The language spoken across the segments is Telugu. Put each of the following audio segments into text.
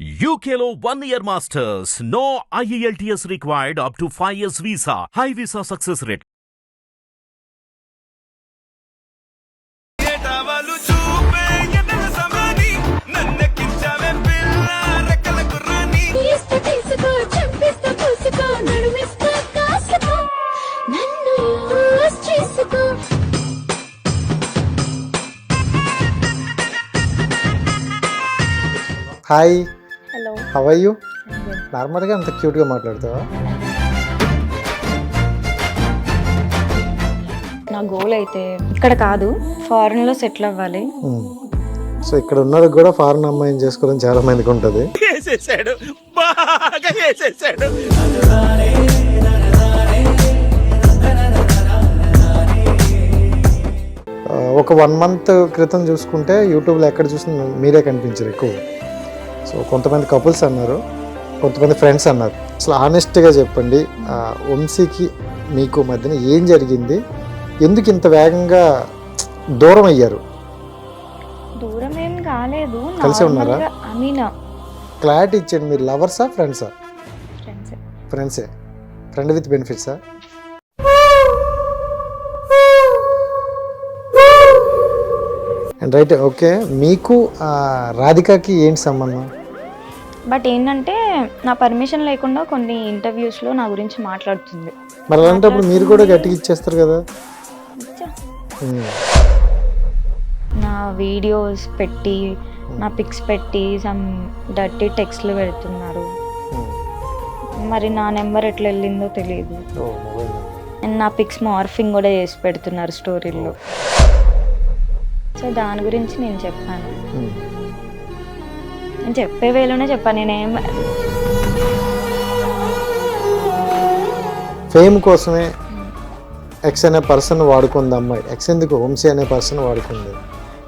UKLO one year masters. No E IELTS required up to 5 years visa. High visa success rate. ఏటవాలు చూపే ఎదల సమని నన్నెక్కించావే పిల్ల రెక్కల గుర్రాని తీస్తా తీసుకో చంపిస్తా పూసుకో నడుమిస్తా కాసుకో నన్ను యూస్ చేసుకో హాయ్ హలో హవ్ యూ నార్మల్గా అంత క్యూట్గా మాట్లాడతావా? నా గోల్ అయితే ఇక్కడ కాదు ఫారెన్లో సెటిల్ అవ్వాలి. సో ఇక్కడ ఉన్న కూడా ఫారెన్ అమ్మాయిని చేసుకోవడం చాలా మందికి ఉంటుంది. ఒక వన్ మంత్ క్రితం చూసుకుంటే యూట్యూబ్లో ఎక్కడ చూసినా మీరే కనిపించారు ఎక్కువ. సో కొంతమంది కపుల్స్ అన్నారు కొంతమంది ఫ్రెండ్స్ అన్నారు. అసలు ఆనెస్ట్గా చెప్పండి వంశీకి మీకు మధ్యన ఏం జరిగింది? ఎందుకు ఇంత వేగంగా దూరం అయ్యారు? దూరం ఏం కాలేదు. కలిసే ఉన్నారా? క్లారిటీ ఇచ్చేయండి మీరు లవర్సా ఫ్రెండ్సా? Friends. Friend with బెనిఫిట్సా? And right okay. మీకు రాధికకి ఏంటి సంబంధం? బట్ ఏంటంటే నా పర్మిషన్ లేకుండా కొన్ని ఇంటర్వ్యూస్లో నా గురించి మాట్లాడుతుంది మరి అలాంటప్పుడు మీరు కూడా గట్టిగా ఇచ్చేస్తారు కదా. నా వీడియోస్ పెట్టి నా పిక్స్ పెట్టి సమ్ డర్టీ టెక్స్ట్లు పెడుతున్నారు. మరి నా నెంబర్ ఎట్లా వెళ్ళిందో తెలియదు. అండ్ నా పిక్స్ మార్ఫింగ్ కూడా చేసి పెడుతున్నారు స్టోరీల్లో సో దాని గురించి నేను చెప్పాను. నేను చెప్పే వేలోనే చెప్పాను నేనేం. ఫేమ్ కోసమే ఎక్స్ అనే పర్సన్ వాడుకుంది అమ్మాయి. ఎక్స్ ఎందుకు? వంశీ అనే పర్సన్ వాడుకుంది.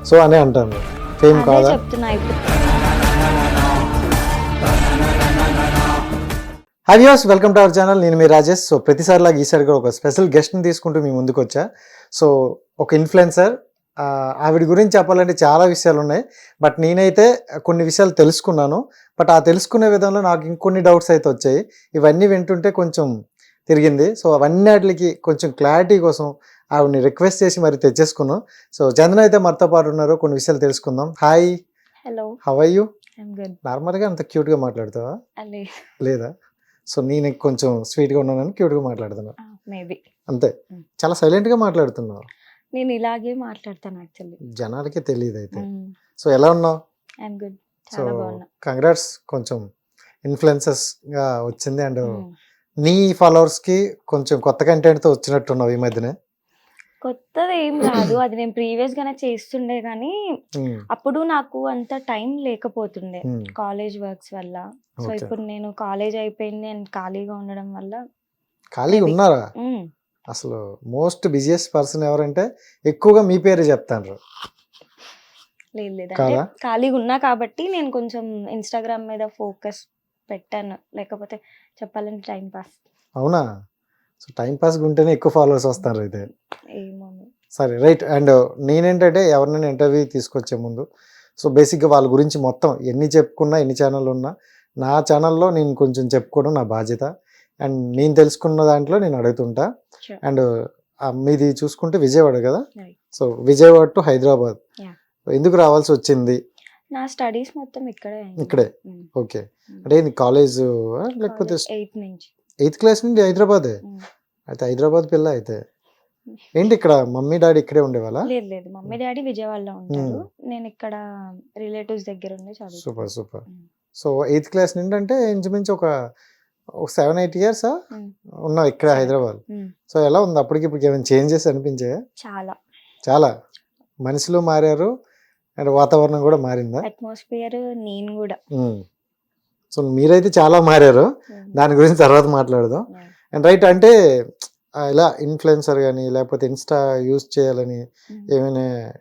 సో అనే అంటాను. ఫేమ్ కాదా? చెప్తున్నా ఇప్పుడు. Hi views welcome to our channel నేను మీ రాజేష్. సో ప్రతిసారిలాగా ఈసారి కూడా ఒక స్పెషల్ గెస్ట్ని తీసుకుంటూ మీ ముందుకు వచ్చా సో ఒక ఇన్ఫ్లుయెన్సర్ ఆవిడ గురించి చెప్పాలంటే చాలా విషయాలు ఉన్నాయి బట్ నేనైతే కొన్ని విషయాలు తెలుసుకున్నాను. బట్ ఆ తెలుసుకునే విధంలో నాకు ఇంకొన్ని డౌట్స్ అయితే వచ్చాయి. ఇవన్నీ వింటుంటే కొంచెం తిరిగింది. సో అవన్నీ వాటికి కొంచెం క్లారిటీ కోసం ఆవిడని రిక్వెస్ట్ చేసి మరి తెచ్చేసుకున్నాం సో చందన అయితే మనతో పాటు ఉన్నారు. కొన్ని విషయాలు తెలుసుకుందాం. హాయ్. హలో హవ్ యూ నార్మల్గా అంత క్యూట్గా మాట్లాడతావా? లేదా. సో నేను కొంచెం స్వీట్గా ఉన్నానని క్యూట్గా మాట్లాడుతున్నా. మేబీ అంతే. Mm. చాలా సైలెంట్గా మాట్లాడుతున్నావు. నేను ఇలాగే మాట్లాడతాను యాక్చువల్లీ జనాలకి తెలియదు అయితే. సో ఎలా ఉన్నావు ఐఎమ్ గుడ్ సో కంగ్రాట్స్ కొంచెం ఇన్ఫ్లుయెన్సెస్గా వచ్చింది అండ్. నీ ఫాలోవర్స్కి కొంచెం కొత్త కంటెంట్తో వచ్చినట్టున్నావు ఈ మధ్యనే కొత్తది ఏం కాదు అది నేను ప్రీవియస్ గానే చేస్తుండే కానీ. అప్పుడు నాకు అంత టైం లేకపోతుండే. కాలేజ్ వర్క్స్ వల్ల సో. ఇప్పుడు నేను కాలేజ్ అయిపోయింది నేను ఖాళీగా ఉండడం వల్ల ఖాళీగా. ఉన్నారా అసలు మోస్ట్ బిజియెస్ట్ పర్సన్ ఎవరంటే ఎక్కువగా మీ పేరు చెప్తాను లేదు? ఖాళీగా ఉన్నా కాబట్టి నేను కొంచెం ఇన్స్టాగ్రామ్ మీద ఫోకస్ పెట్టాను. లేకపోతే చెప్పాలంటే టైం పాస్. అవునా? సో టైం పాస్ ఉంటేనే ఎక్కువ ఫాలోవర్స్ వస్తారు అయితే. సరే రైట్. అండ్ నేనేంటంటే ఎవరినైనా ఇంటర్వ్యూ తీసుకొచ్చే ముందు సో బేసిక్గా వాళ్ళ గురించి మొత్తం ఎన్ని చెప్పుకున్నా ఎన్ని ఛానళ్ళు ఉన్నా నా ఛానల్లో నేను కొంచెం చెప్పుకోవడం నా బాధ్యత. అండ్ నేను తెలుసుకున్న దాంట్లో నేను అడుగుతుంటా. అండ్ మీది చూసుకుంటే విజయవాడ కదా. So Vijayawada to Hyderabad. ఎందుకు రావాల్సి వచ్చింది? నా స్టడీస్ మొత్తం ఇక్కడే. ఇక్కడే? Mm. ఓకే. అంటే నీ కాలేజ్ లేకపోతే eighth నుంచి. ఎయిత్ క్లాస్ నుండి హైదరాబాదే? Mm. అయితే హైదరాబాద్ పిల్ల అయితే. ఏంటి ఇక్కడ మమ్మీ డాడీ ఇక్కడే ఉండేవాళ్ళ? లేదు లేదు. మమ్మీ డాడీ విజయవాడలో ఉంటారు. నేను ఇక్కడ రిలేటివ్స్ దగ్గర ఉండి చదువు super super. Mm. So eighth class నుండి అంటే ఇంచుమించు ఒక ఒక సెవెన్ ఎయిట్ ఇయర్స్. ఉన్నావు ఇక్కడ హైదరాబాద్. సో ఎలా ఉంది? అప్పటికి ఇప్పటికి ఏమైనా చేంజెస్ అనిపించాయా? చాలా. చాలా? మనుషులు మారారు అండ్ వాతావరణం కూడా మారిందా? అట్మాస్ఫియర్ నేను కూడా. సో మీరైతే చాలా మారారు. దాని గురించి తర్వాత మాట్లాడదాం. అండ్ రైట్ అంటే ఇలా ఇన్ఫ్లుయెన్సర్ కానీ లేకపోతే ఇన్స్టా యూజ్ చేయాలని. ఏమైనా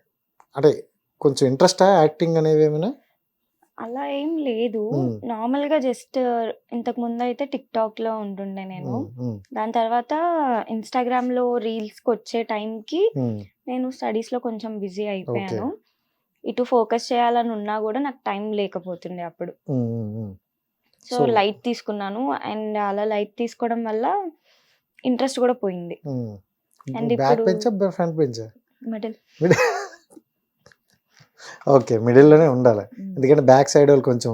అంటే కొంచెం ఇంట్రెస్టా యాక్టింగ్ అనేవి ఏమైనా? అలా ఏం లేదు. నార్మల్గా జస్ట్ ఇంతకు ముందు అయితే టిక్ టాక్లో ఉంటుండే నేను. ఉమ్, ఉమ్, దాని తర్వాత ఇన్స్టాగ్రామ్లో రీల్స్కి వచ్చే టైం కి ఉమ్, నేను స్టడీస్లో కొంచెం బిజీ అయిపోయాను. ఇటు ఫోకస్ చేయాలని ఉన్నా కూడా నాకు టైం లేకపోతుండే అప్పుడు. ఉమ్, ఉమ్, ఉమ్. సో లైట్ తీసుకున్నాను. అండ్ అలా లైట్ తీసుకోవడం వల్ల ఇంట్రెస్ట్ కూడా పోయింది. బ్యాక్ ఇప్పుడు- బెంచా ఫ్రంట్ బెంచా మిడిల్. ఓకే మిడిల్లోనే ఉండాలి. ఎందుకంటే బ్యాక్ సైడ్ వాళ్ళు కొంచెం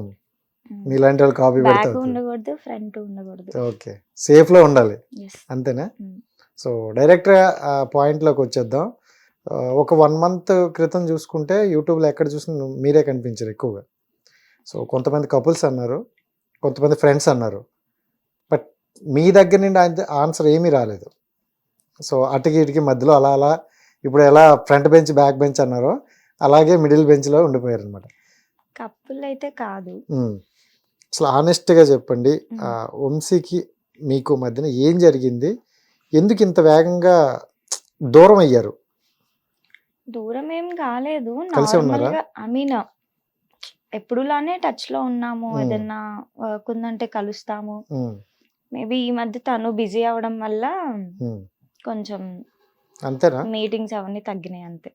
మీలాంటి వాళ్ళు కాపీ బ్యాక్ పెడతారు. ఉండకూడదు ఫ్రంట్ ఉండకూడదు. ఓకే సేఫ్లో ఉండాలి అంతేనా. సో డైరెక్ట్ పాయింట్లోకి వచ్చేద్దాం. ఒక వన్ మంత్ క్రితం చూసుకుంటే యూట్యూబ్లో ఎక్కడ చూసినా మీరే కనిపించారు ఎక్కువగా. సో కొంతమంది కపుల్స్ అన్నారు కొంతమంది ఫ్రెండ్స్ అన్నారు. బట్ మీ దగ్గర నుండి ఆన్సర్ ఏమీ రాలేదు. సో అటుకి ఇటుకి మధ్యలో అలా అలా ఇప్పుడు ఎలా ఫ్రంట్ బెంచ్ బ్యాక్ బెంచ్ అన్నారో అలాగే మిడిల్ బెంచ్లో ఉండిపోయారు అనమాట కప్పుల్ అయితే కాదు అసలు ఆనెస్ట్గా చెప్పండి వంశీకి మీకు మధ్యన ఏం జరిగింది? ఎందుకు ఇంత వేగంగా దూరం అయ్యారు? దూరం ఏం కాలేదు. ఐ మీన్ ఎప్పుడులానే టచ్లో ఉన్నాము. ఏదన్నా వర్క్ ఉందంటే కలుస్తాము. మేబీ ఈ మధ్య తను బిజీ అవడం వల్ల. కొంచెం అంతేనా? మీటింగ్స్ అవన్నీ తగ్గినాయి అంతే.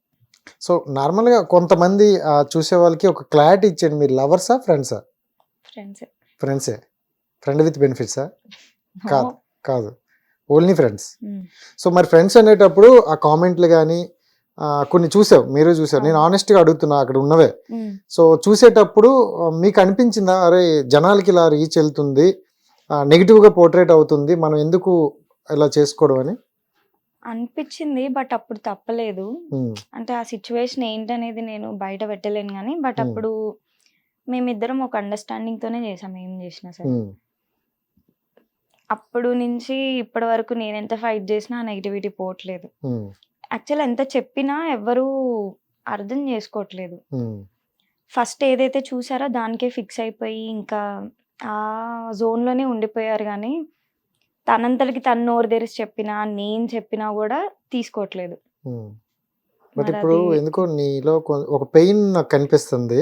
సో నార్మల్గా కొంతమంది చూసే వాళ్ళకి ఒక క్లారిటీ ఇచ్చేయండి. మీరు లవర్సా ఫ్రెండ్సా? ఫ్రెండ్స్. ఫ్రెండ్సే. ఫ్రెండ్ విత్ బెనిఫిట్సా? కాదు. కాదు. Only friends. సో మరి ఫ్రెండ్స్ అనేటప్పుడు ఆ కామెంట్లు కానీ కొన్ని చూసావు. మీరు చూసావు నేను ఆనెస్ట్గా అడుగుతున్నా అక్కడ ఉన్నవే. సో చూసేటప్పుడు మీకు అనిపించిందా? అరే జనాలకి ఇలా రీచ్ వెళ్తుంది. నెగిటివ్గా పోర్ట్రేట్ అవుతుంది. మనం ఎందుకు ఇలా చేసుకోవడం అని? అనిపించింది బట్ అప్పుడు తప్పలేదు. అంటే ఆ సిచ్యువేషన్ ఏంటనేది నేను బయట పెట్టలేను కానీ బట్. అప్పుడు మేమిద్దరం ఒక అండర్స్టాండింగ్ తోనే చేసాం ఏం చేసినా సరే. అప్పుడు నుంచి ఇప్పటి వరకు నేను ఎంత ఫైట్ చేసినా నెగిటివిటీ పోవట్లేదు. యాక్చువల్ ఎంత చెప్పినా ఎవ్వరూ అర్థం చేసుకోవట్లేదు. ఫస్ట్ ఏదైతే చూసారో దానికే ఫిక్స్ అయిపోయి ఇంకా ఆ జోన్లోనే ఉండిపోయారు కానీ తనంతటికి తను నోరు తెరిచి చెప్పినా నేను చెప్పినా కూడా తీసుకోవట్లేదు. బట్ ఇప్పుడు ఎందుకో నీలో ఒక పెయిన్ నాకు కనిపిస్తుంది.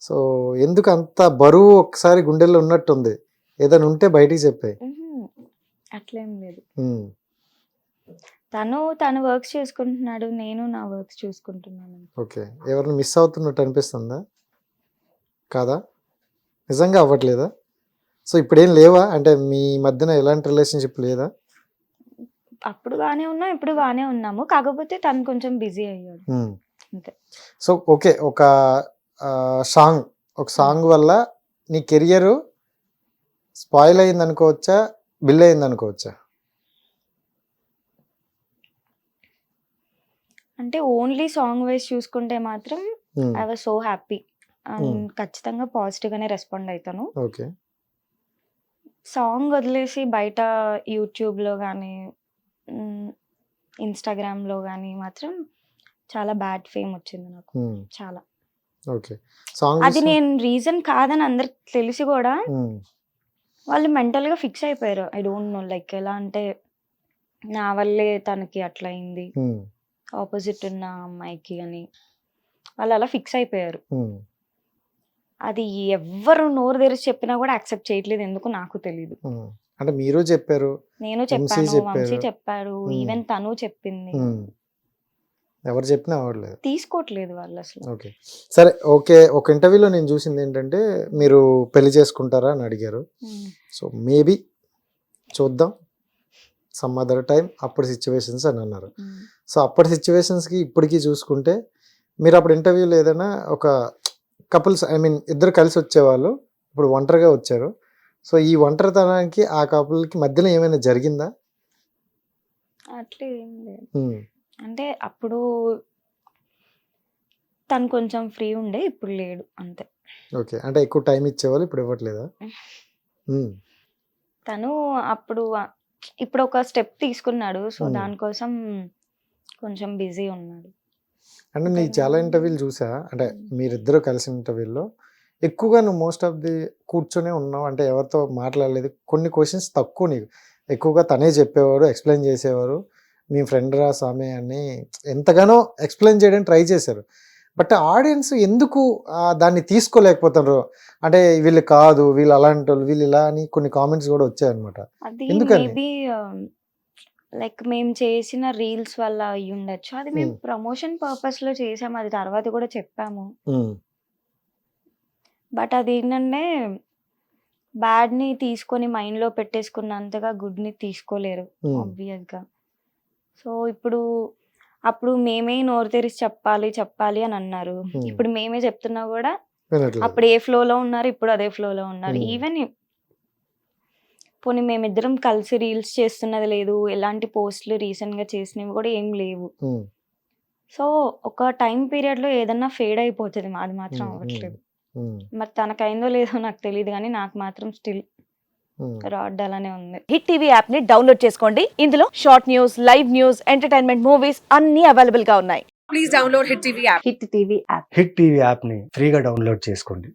సో ఎందుకు అంత బరువు ఒకసారి గుండెల్లో ఉన్నట్టుంది? ఏదైనా ఉంటే బయటికి చెప్పే. అట్లేం లేదు. తను తన వర్క్స్ చేసుకుంటున్నాడు నేను నా వర్క్స్ చూసుకుంటున్నాను. ఓకే. ఎవరిని మిస్ అవుతున్నట్టు అనిపిస్తుందా? కాదా? నిజంగా అవ్వట్లేదా? సో ఇప్పుడేం లేవా? అంటే మీ మధ్యన ఎలాంటి రిలేషన్షిప్ లేదా? అప్పుడు బాగానే ఉన్నాం ఇప్పుడు బాగానే ఉన్నాము. కాకపోతే తను కొంచెం బిజీ అయ్యాడు. అంతే. So okay. ఒక సాంగ్. ఒక సాంగ్ వల్ల నీ కెరియర్ స్పాయిల్ అయింది అనుకోవచ్చా బిల్ అయింది అనుకోవచ్చా అంటే ఓన్లీ సాంగ్ వైజ్ చూసుకుంటే మాత్రం ఐ వాజ్ సో హ్యాపీ. ఖచ్చితంగా పాజిటివ్ గానే రెస్పాండ్ అవుతాను ఓకే. సాంగ్ వదిలేసి బయట యూట్యూబ్లో కానీ ఇన్స్టాగ్రామ్లో కానీ మాత్రం చాలా బ్యాడ్ ఫేమ్ వచ్చింది నాకు. చాలా. ఓకే. సాంగ్ అది నేను రీజన్ కాదని అందరికి తెలిసి కూడా వాళ్ళు మెంటల్గా ఫిక్స్ అయిపోయారు. ఐ డోంట్ నో లైక్ ఎలా అంటే నా వల్లే తనకి అట్లా అయింది. ఆపోజిట్ ఉన్న అమ్మాయికి అని. వాళ్ళు అలా ఫిక్స్ అయిపోయారు. అది ఎవ్వరు నోరు తెరిచి చెప్పినా కూడా యాక్సెప్ట్ చేయట్లేదు ఎందుకు నాకు తెలియదు. అంటే మీరు చెప్పారు నేను చెప్పాను. వంశీ చెప్పాడు. ఈవెన్ తను చెప్పింది. ఎవరు చెప్పినా అవ్వట్లేదు తీసుకోవట్లేదు వాళ్ళు అసలు ఓకే సరే ఓకే ఒక ఇంటర్వ్యూలో నేను చూసింది ఏంటంటే మీరు పెళ్ళి చేసుకుంటారా అని అడిగారు. సో మేబీ చూద్దాం సమ్ అదర్ టైం అప్పుడు సిచ్యువేషన్స్ అని అన్నారు. సో అప్పటి సిచ్యువేషన్స్కి ఇప్పటికీ చూసుకుంటే మీరు అప్పుడు ఇంటర్వ్యూలో ఏదైనా ఒక కపుల్స్ ఐ మీన్ ఇద్దరు కలిసి వచ్చేవాళ్ళు. ఇప్పుడు ఒంటరిగా వచ్చారు. సో ఈ ఒంటరితనానికి ఆ కపుల్కి మధ్యలో ఏమైనా జరిగిందా? అట్లా ఏం లేదు. ఉమ్, అంటే అప్పుడు తను కొంచెం ఫ్రీ ఉండే ఇప్పుడు లేడు అంతే. ఓకే. అంటే ఎక్కువ టైం ఇచ్చేవాళ్ళు ఇప్పుడు ఇవ్వట్లేదా? తను అప్పుడు ఇప్పుడు ఒక స్టెప్ తీసుకున్నాడు. సో. దానికోసం కొంచెం బిజీ ఉన్నాడు. అంటే నీ చాలా ఇంటర్వ్యూలు చూసా. అంటే మీరిద్దరు కలిసిన ఇంటర్వ్యూలో ఎక్కువగా నువ్వు మోస్ట్ ఆఫ్ ది కూర్చొనే ఉన్నావు. అంటే ఎవరితో మాట్లాడలేదు. కొన్ని క్వశ్చన్స్ తక్కువ నీకు. ఎక్కువగా తనే చెప్పేవాడు ఎక్స్ప్లెయిన్ చేసేవారు. మీ ఫ్రెండ్ రా స్వామి అని ఎంతగానో ఎక్స్ప్లెయిన్ చేయడానికి ట్రై చేశారు. బట్ ఆడియన్స్ ఎందుకు దాన్ని తీసుకోలేకపోతున్నారు? అంటే వీళ్ళు కాదు వీళ్ళు అలాంటి వాళ్ళు వీళ్ళు ఇలా అని కొన్ని కామెంట్స్ కూడా వచ్చాయన్నమాట. ఎందుకని? లైక్ మేము చేసిన రీల్స్ వల్ల అయ్యి ఉండొచ్చు. అది మేము. ప్రమోషన్ పర్పస్లో చేసాము. అది తర్వాత కూడా చెప్పాము. బట్ అది ఏంటంటే బ్యాడ్ని తీసుకొని మైండ్లో పెట్టేసుకున్నంతగా గుడ్ని తీసుకోలేరు ఆబ్వియస్గా సో ఇప్పుడు అప్పుడు మేమే నోరు తెరిచి చెప్పాలి చెప్పాలి అని అన్నారు. ఇప్పుడు మేమే చెప్తున్నా కూడా అప్పుడు ఏ ఫ్లోలో ఉన్నారు ఇప్పుడు అదే ఫ్లోలో ఉన్నారు. Hmm. ఈవెన్ పోనీ మేమిద్దరం కలిసి రీల్స్ చేస్తున్నది లేదు. ఎలాంటి పోస్టులు రీసెంట్గా చేసినవి కూడా ఏం లేవు. సో ఒక టైం పీరియడ్లో ఏదన్నా ఫేడ్ అయిపోతుంది. అది మాత్రం. అవ్వట్లేదు. మరి తనకైందో లేదో నాకు తెలియదు కానీ నాకు మాత్రం స్టిల్. రాడ్ అలానే ఉంది. హిట్ టీవీ యాప్ని డౌన్లోడ్ చేసుకోండి. ఇందులో short news live news entertainment movies అన్ని అవైలబుల్గా ఉన్నాయి హిట్ టీవీ యాప్ని ఫ్రీగా డౌన్లోడ్ చేసుకోండి.